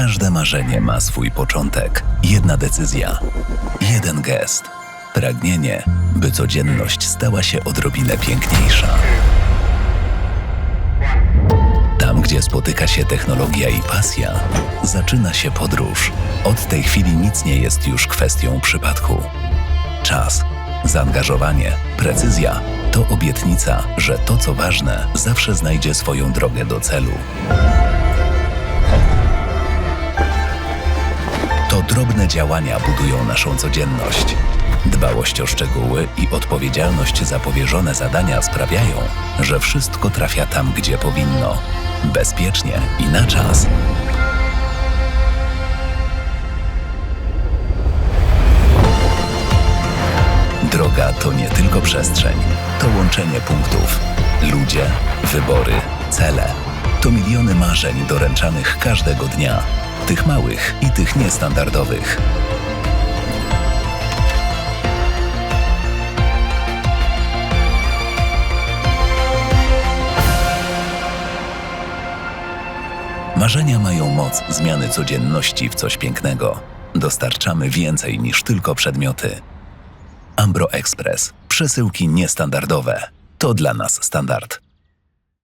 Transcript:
Każde marzenie ma swój początek, jedna decyzja, jeden gest. Pragnienie, by codzienność stała się odrobinę piękniejsza. Tam, gdzie spotyka się technologia i pasja, zaczyna się podróż. Od tej chwili nic nie jest już kwestią przypadku. Czas, zaangażowanie, precyzja to obietnica, że to, co ważne, zawsze znajdzie swoją drogę do celu. Drobne działania budują naszą codzienność. Dbałość o szczegóły i odpowiedzialność za powierzone zadania sprawiają, że wszystko trafia tam, gdzie powinno. Bezpiecznie i na czas. Droga to nie tylko przestrzeń, to łączenie punktów. Ludzie, wybory, cele. To miliony marzeń doręczanych każdego dnia. Tych małych i tych niestandardowych. Marzenia mają moc zmiany codzienności w coś pięknego. Dostarczamy więcej niż tylko przedmioty. Ambro Express. Przesyłki niestandardowe. To dla nas standard.